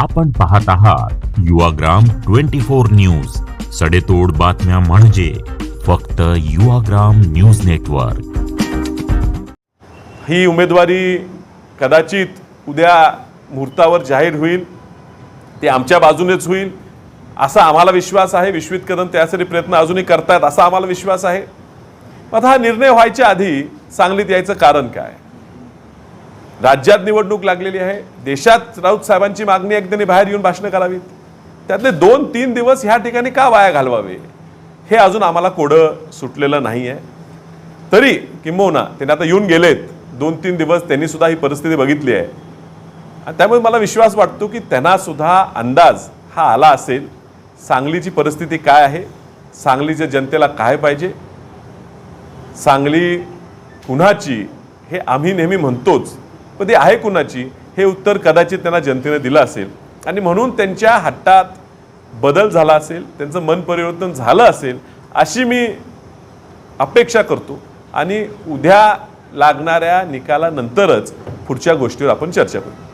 आपण पाहत आहात युवाग्राम ट्वेंटी फोर न्यूज. सडेतोड बातम्या म्हणजे फक्त युवाग्राम न्यूज नेटवर्क. ही उमेदवारी कदाचित उद्या मुहूर्तावर जाहीर होईल ते आमच्या बाजूनेच होईल असा आम्हाला विश्वास आहे. विश्वित कदम त्यासाठी प्रयत्न अजूनही करतायत असा आम्हाला विश्वास आहे. आता हा निर्णय व्हायच्या आधी सांगलीत यायचं कारण काय? राज्यात निवडणूक लागलेली आहे. देशात राऊत साहेबांची मागणी आहे की त्यांनी बाहेर येऊन भाषणं करावीत. त्यातले दोन तीन दिवस ह्या ठिकाणी का वाया घालवावे? हे अजून आम्हाला कोडं सुटलेलं नाही आहे तरी किंबहुना त्यांनी आता येऊन गेलेत. दोन तीन दिवस त्यांनी सुद्धा ही परिस्थिती बघितली आहे. आणि त्यामुळे मला विश्वास वाटतो की त्यांना सुद्धा अंदाज हा आला असेल सांगलीची परिस्थिती काय आहे सांगलीच्या जनतेला काय पाहिजे सांगली कुणाची हे आम्ही नेहमी म्हणतोच. पण ती आहे कुणाची? हे उत्तर कदाचित त्यांना जनतेने दिलं असेल. आणि म्हणून त्यांच्या हट्टात बदल झाला असेल त्यांचं मन परिवर्तन झालं असेल अशी मी अपेक्षा करतो. आणि उद्या लागणाऱ्या निकालानंतरच पुढच्या गोष्टीवर आपण चर्चा करू.